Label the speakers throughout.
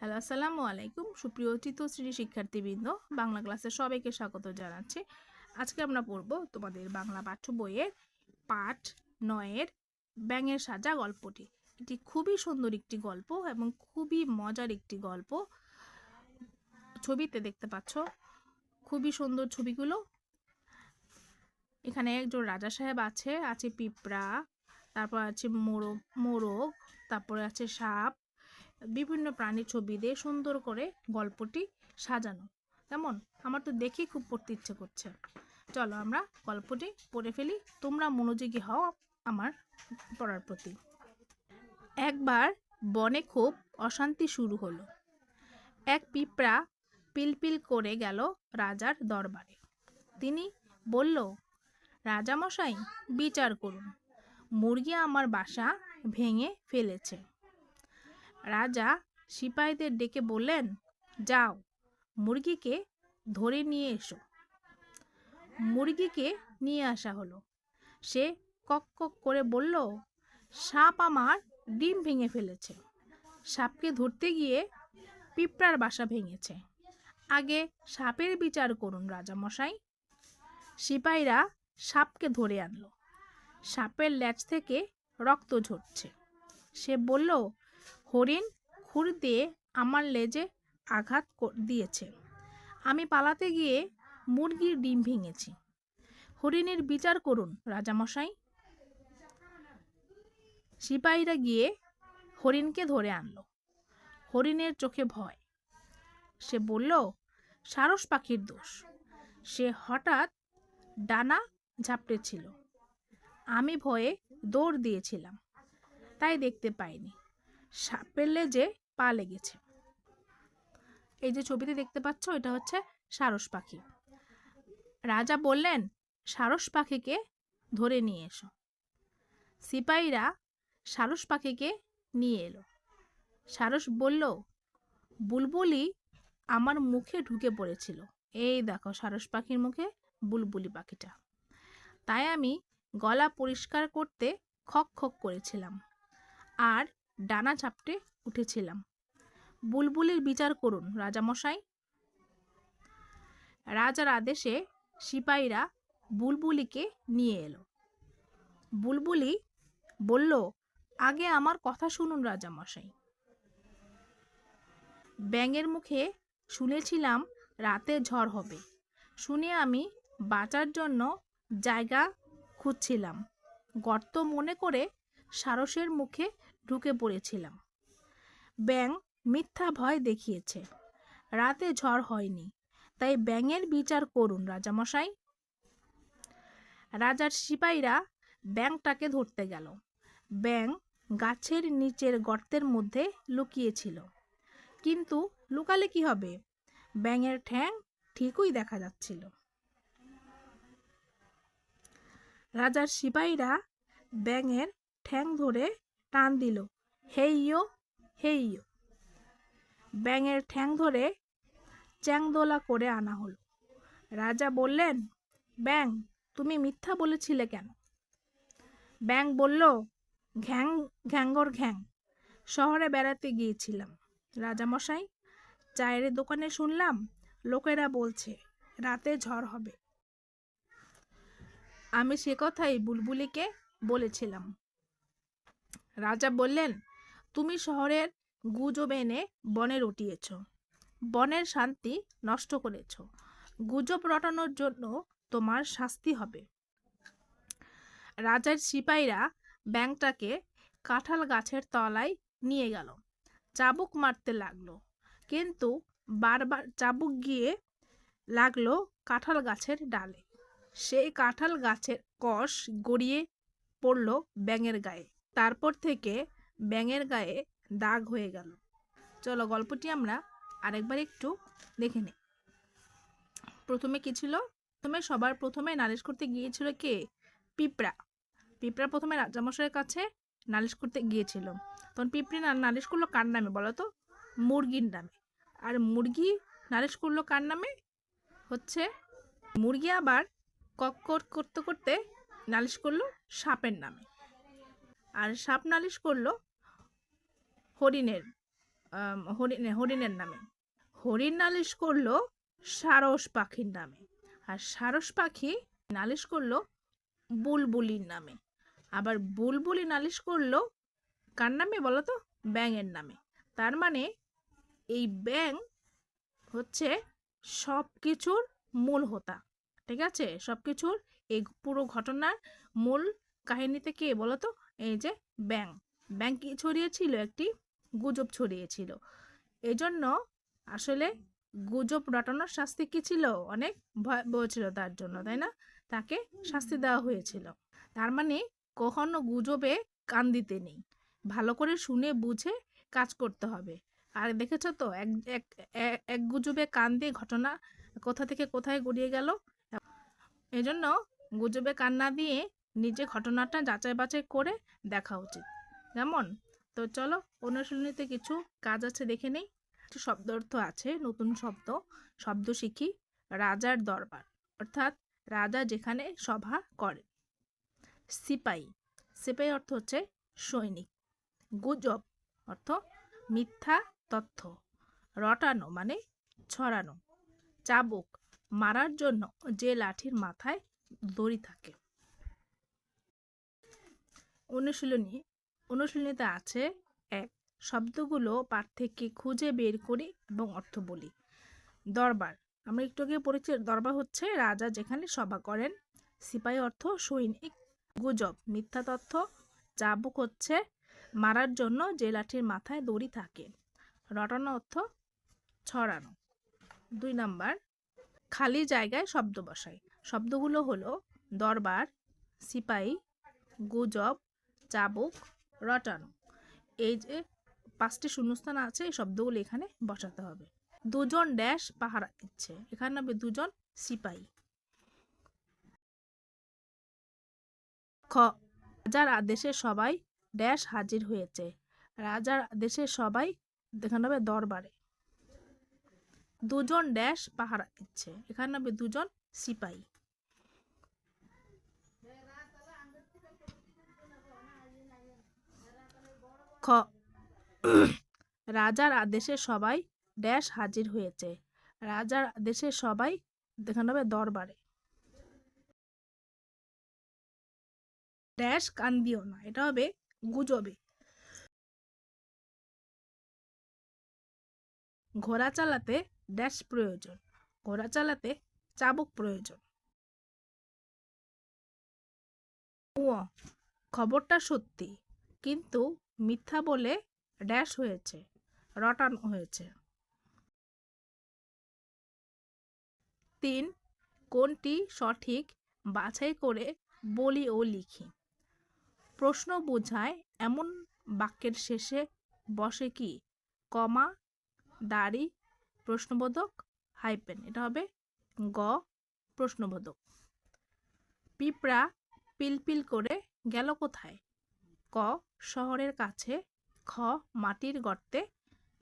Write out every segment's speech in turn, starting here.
Speaker 1: Hello, আসসালামু আলাইকুম। সুপ্রিয় চিত্রশ্রী শিক্ষার্থীবৃন্দ, বাংলা ক্লাসে সবাইকে স্বাগত জানাচ্ছি। আজকে আমরা পড়ব তোমাদের বাংলা পাঠ্য বইয়ের পাঠ নয়ের ব্যাঙের সাজা গল্পটি। এটি খুবই সুন্দর একটি গল্প এবং খুবই মজার একটি গল্প। ছবিতে দেখতে পাচ্ছ, খুবই সুন্দর ছবিগুলো। এখানে একজন রাজা সাহেব আছে আছে পিঁপড়া, তারপর আছে মোরগ মোরগ, তারপরে আছে সাপ বিভিন্ন প্রাণীর ছবি দিয়ে সুন্দর করে গল্পটি সাজানো। কেমন আমার তো দেখেই খুব পড়তে ইচ্ছে করছে। চলো আমরা গল্পটি পড়ে ফেলি। তোমরা মনোযোগী হও আমার পড়ার প্রতি। একবার বনে খুব অশান্তি শুরু হলো। এক পিঁপড়া পিলপিল করে গেল রাজার দরবারে। তিনি বলল, রাজামশাই, বিচার করুন। মুরগি আমার বাসা ভেঙে ফেলেছে। রাজা সিপাহীদের ডেকে বললেন, যাও, মুরগিকে ধরে নিয়ে এসো। মুরগিকে নিয়ে আসা হলো। সে কক কক করে বলল, সাপ আমার ডিম ভেঙে ফেলেছে। সাপকে ধরতে গিয়ে পিঁপড়ার বাসা ভেঙেছে। আগে সাপের বিচার করুন রাজামশাই। সিপাহীরা সাপকে ধরে আনলো। সাপের ল্যাচ থেকে রক্ত ঝরছে। সে বলল হরিণ খুর দিয়ে আমার লেজে আঘাত দিয়েছে। আমি পালাতে গিয়ে মুরগির ডিম ভেঙেছি। হরিণের বিচার করুন, রাজামশাই। সিপাহীরা গিয়ে হরিণকে ধরে আনলো। হরিণের চোখে ভয়। সে বলল, সারস পাখির দোষ। সে হঠাৎ ডানা ঝাপটেছিল। আমি ভয়ে দৌড় দিয়েছিলাম। তাই দেখতে পাইনি। সাপের লেজে পা লেগেছে। এই যে ছবিতে দেখতে পাচ্ছ, এটা হচ্ছে সারস পাখি। রাজা বললেন, সারস পাখিকে ধরে নিয়ে এসো। সিপাহীরা সারস পাখিকে নিয়ে এলো। সারস বলল, বুলবুলি আমার মুখে ঢুকে পড়েছিল। এই দেখো, সারস পাখির মুখে বুলবুলি পাখিটা। তাই আমি গলা পরিষ্কার করতে খক খক করেছিলাম। আর ডানা চাপটে উঠেছিলাম। বুলবুলির বিচার করুন, রাজামশাই। রাজার আদেশে সিপাহীরা বুলবুলিকে নিয়ে এলো। বুলবুলি বলল, আগে আমার কথা শুনুন, রাজামশাই। ব্যাঙের মুখে শুনেছিলাম রাতে ঝড় হবে। শুনে আমি বাঁচার জন্য জায়গা খুঁজছিলাম। গর্ত মনে করে সারসের মুখে ঢুকে পড়েছিলাম। ব্যাং মিথ্যা ভয় দেখিয়েছে। রাতে ঝড় হয়নি, তাই ব্যাঙের বিচার করুন, রাজামশাই। রাজার সিপাহীরা ব্যাংটাকে ধরতে গেল। ব্যাং গাছের নিচের গর্তের মধ্যে লুকিয়েছিল। কিন্তু লুকালে কি হবে? ব্যাঙের ঠ্যাং ঠিকই দেখা যাচ্ছিল। রাজার সিপাহীরা ব্যাঙের ঠ্যাং ধরে টান দিল। হেইয়ো হেইয়ো ব্যাঙের ঠ্যাং ধরে চ্যাংদোলা করে আনা হলো। রাজা বললেন ব্যাং তুমি মিথ্যা বলেছিলে কেন? ব্যাং বলল, ঘ্যাং, ঘ্যাঙ্গর ঘ্যাং। শহরে বেড়াতে গিয়েছিলাম। রাজামশাই, চায়ের দোকানে শুনলাম, লোকেরা বলছে, রাতে ঝড় হবে। আমি সে কথাই বুলবুলিকে বলেছিলাম। রাজা বললেন, তুমি শহরের গুজব এনে বনে রটিয়েছ। বনের শান্তি নষ্ট করেছ। গুজব রটানোর জন্য তোমার শাস্তি হবে। রাজার সিপাহীরা ব্যাংটাকে কাঁঠাল গাছের তলায় নিয়ে গেল। চাবুক মারতে লাগল। কিন্তু বারবার চাবুক গিয়ে লাগল কাঁঠাল গাছের ডালে। সেই কাঁঠাল গাছের কষ গড়িয়ে পড়ল ব্যাঙের গায়ে। তারপর থেকে ব্যাঙের গায়ে দাগ হয়ে গেল। চলো গল্পটি আমরা আরেকবার একটু দেখে নিই। প্রথমে কি ছিল? প্রথমে সবার প্রথমে নালিশ করতে গিয়েছিল কে? পিঁপড়া। পিঁপড়া প্রথমে রাজামশাইয়ের কাছে নালিশ করতে গিয়েছিল। তখন পিঁপড়ে নালিশ করল কার নামে বলো তো? মুরগির নামে। আর মুরগি নালিশ করল কার নামে? হচ্ছে মুরগি আবার কক করতে করতে নালিশ করল সাপের নামে। আর সাপ নালিশ করল হরিণের আম, হরিণ হরিণের নামে। হরিণ নালিশ করল সারস পাখির নামে। আর সারস পাখি নালিশ করল বুলবুলির নামে। আবার বুলবুলি নালিশ করল কার নামে বলো তো? ব্যাঙের নামে। তার মানে এই ব্যাঙ হচ্ছে সব কিছুর মূল হোতা। ঠিক আছে? সব কিছুর এই পুরো ঘটনার মূল কাহিনীতে কে বলো তো? এই যে ব্যাং ব্যাং কি ছড়িয়েছিল? একটি গুজব ছড়িয়েছিল। এজন্য আসলে গুজব রটানোর শাস্তি কি ছিল? অনেক ভয় ছিল তার জন্য, তাই না? তাকে শাস্তি দেওয়া হয়েছিল। তার মানে কখনো গুজবে কান দিতে নেই। ভালো করে শুনে বুঝে কাজ করতে হবে। আর দেখেছ তো এক এক এক গুজবে কান দিয়ে ঘটনা কোথা থেকে কোথায় গড়িয়ে গেল? এজন্য গুজবে কান না দিয়ে নিজে ঘটনাটা যাচাই বাছাই করে দেখা উচিত। যেমন? তো চলো অনুশীলনীতে কিছু কাজ আছে দেখে নেই। কিছু শব্দ অর্থ আছে, নতুন শব্দ শব্দ শিখি, রাজার দরবার, অর্থাৎ রাজা যেখানে সভা করে। সিপাই সিপাই অর্থ হচ্ছে সৈনিক। গুজব অর্থ মিথ্যা তথ্য, রটানো মানে ছড়ানো। চাবুক, মারার জন্য যে লাঠির মাথায় দড়ি থাকে। অনুশীলনী, অনুশীলনীতে আছে এক, শব্দগুলো পাঠ থেকে খুঁজে বের করি এবং অর্থ বলি। দরবার, আমরা একটু আগে পড়েছি, দরবার হচ্ছে রাজা যেখানে সভা করেন। সিপাহী অর্থ সৈনিক, গুজব, মিথ্যা তথ্য চাবুক হচ্ছে মারার জন্য যে লাঠির মাথায় দড়ি থাকে। রটানো অর্থ ছড়ানো। দুই নাম্বার, খালি জায়গায় শব্দ বসাই। শব্দগুলো হলো দরবার, সিপাহী, গুজব চাবুক, রটানো। এই যে পাঁচটি শূন্যস্থান আছে, এই শব্দগুলো এখানে বসাতে হবে। দুজন ড্যাশ পাহারা দিচ্ছে। এখানে হবে দুজন সিপাহী। খ। রাজার আদেশে সবাই ড্যাশ হাজির হয়েছে। রাজার আদেশে সবাই এখানে হবে দরবারে। দুজন ড্যাশ পাহারা দিচ্ছে। এখানে হবে দুজন সিপাহী। খ। রাজার আদেশে সবাই ড্যাশ হাজির হয়েছে। রাজার আদেশে সবাই দেখানো হবে দরবারে। ড্যাশ কান দিও না, এটা হবে গুজবে। ঘোড়া চালাতে ড্যাশ প্রয়োজন, ঘোড়া চালাতে চাবুক প্রয়োজন। খবরটা সত্যি, কিন্তু মিথ্যা বলে ড্যাশ হয়েছে রটান হয়েছে। তিন, কোনটি সঠিক বাছাই করে বলি ও লিখি? প্রশ্ন বোঝায় এমন বাক্যের শেষে বসে কি? কমা, দাড়ি, প্রশ্নবোধক হাইপেন এটা হবে গ, প্রশ্নবোধক। পিঁপড়া পিলপিল করে গেল কোথায়? ক শহরের কাছে, খ মাটির গর্তে,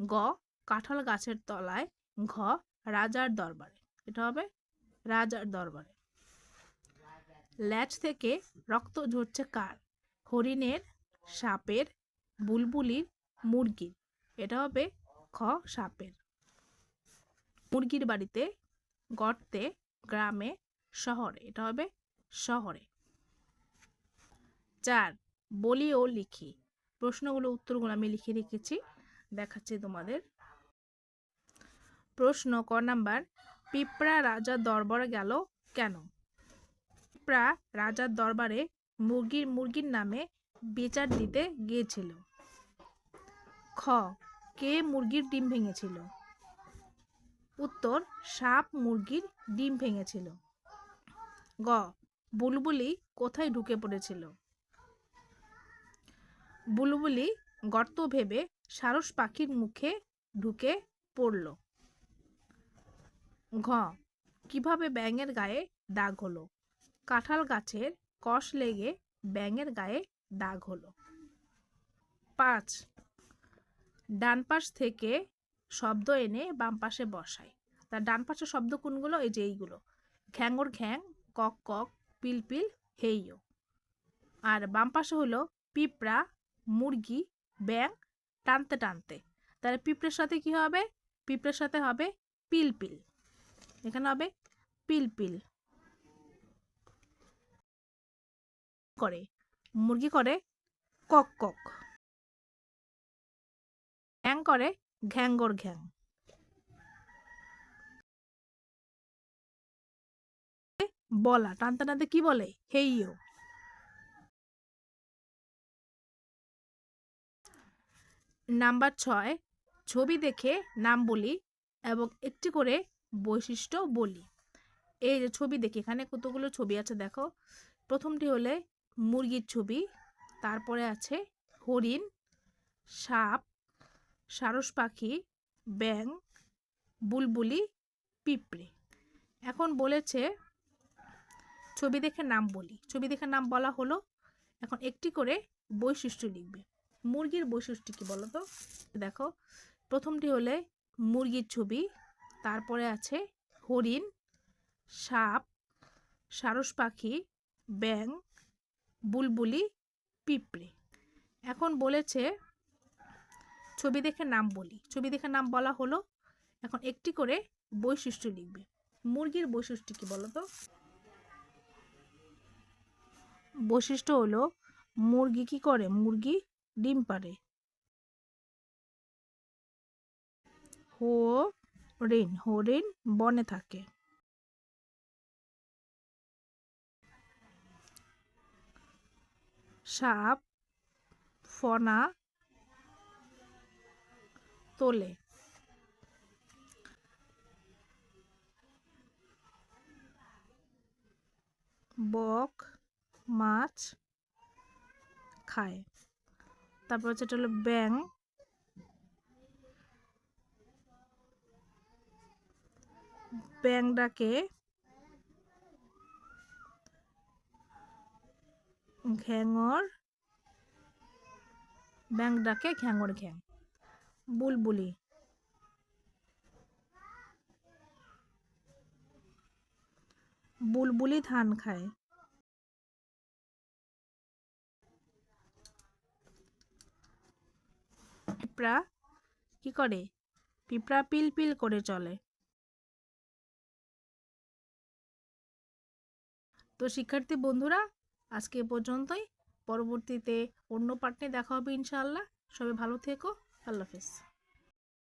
Speaker 1: গ কাঁঠাল গাছের তলায়, ঘ রাজার দরবারে। এটা হবে রাজার দরবারে। ল্যাচ থেকে রক্ত ঝরছে কার? হরিণের, সাপের, বুলবুলির, মুরগির। এটা হবে খ সাপের। মুরগির বাড়িতে, গর্তে, গ্রামে, শহরে। এটা হবে শহরে। চার বলি ও লিখি। প্রশ্নগুলো উত্তরগুলো আমি লিখে রেখেছি, দেখাচ্ছি তোমাদের। প্রশ্ন ক নাম্বার, পিঁপড়া রাজার দরবারে গেল কেন? পিঁপড়া রাজার দরবারে মুরগির মুরগির নামে বিচার দিতে গিয়েছিল। খ, কে মুরগির ডিম ভেঙেছিল? উত্তর, সাপ মুরগির ডিম ভেঙেছিল। গ, বুলবুলি কোথায় ঢুকে পড়েছিল? বুলবুলি গর্ত ভেবে সারস পাখির মুখে ঢুকে পড়ল। ঘ, কীভাবে ব্যাঙের গায়ে দাগ হলো? কাঁঠাল গাছের কষ লেগে ব্যাঙের গায়ে দাগ হলো। পাঁচ, ডান পাশ থেকে শব্দ এনে বাম পাশে বসাই তার ডান পাশের শব্দ কোনগুলো? এই যে এইগুলো। ঘ্যাঙর ঘ্যাং, কক কক পিলপিল পিল, হেইও। আর বাম পাশে হলো পিঁপড়া মুরগি ব্যাং টানতে টানতে। তাহলে পিঁপড়ের সাথে কি হবে? পিঁপড়ের সাথে হবে পিল পিল এখানে হবে পিল পিল করে, মুরগি করে কক কক। ঘ্যাং করে ঘ্যাঙ্গর, ঘ্যাং। বলা, টানতে টানতে কি বলে? হেইও নাম্বার ছয়, ছবি দেখে নাম বলি এবং একটি করে বৈশিষ্ট্য বলি। এই যে ছবি দেখি, এখানে কতগুলো ছবি আছে দেখো। প্রথমটি হলে মুরগির ছবি, তারপরে আছে হরিণ, সাপ, সারস পাখি ব্যাং বুলবুলি, পিঁপড়ে। এখন বলেছে ছবি দেখে নাম বলি। ছবি দেখে নাম বলা হলো, এখন একটি করে বৈশিষ্ট্য লিখবে। মুরগির বৈশিষ্ট্য কি বলো তো? দেখো, প্রথমটি হলে মুরগির ছবি, তারপরে আছে হরিণ, সাপ, সারস পাখি ব্যাং বুলবুলি, পিঁপড়ে। এখন বলেছে, ছবি দেখে নাম বলি। ছবি দেখে নাম বলা হলো, এখন একটি করে বৈশিষ্ট্য লিখবে। মুরগির বৈশিষ্ট্য কি বলো তো? বৈশিষ্ট্য হলো, মুরগি কি করে? মুরগি ডিম পারে হরিণ হরিণ বনে থাকে। সাপ ফনা তোলে। বক মাছ খায়। তারপর হচ্ছে এটা হলো ব্যাং। ব্যাং ডাকে ঘ্যাঙর ব্যাং ডাকে ঘ্যাঙর ঘ্যাং। বুলবুলি। বুলবুলি ধান খায়। পিঁপড়া কি করে? পিঁপড়া পিল পিল করে চলে। তো শিক্ষার্থী বন্ধুরা, আজকে পর্যন্তই। পরবর্তীতে অন্য পার্টনে দেখা হবে ইনশাআল্লাহ। সবাই ভালো থেকো। আল্লাহ হাফেজ।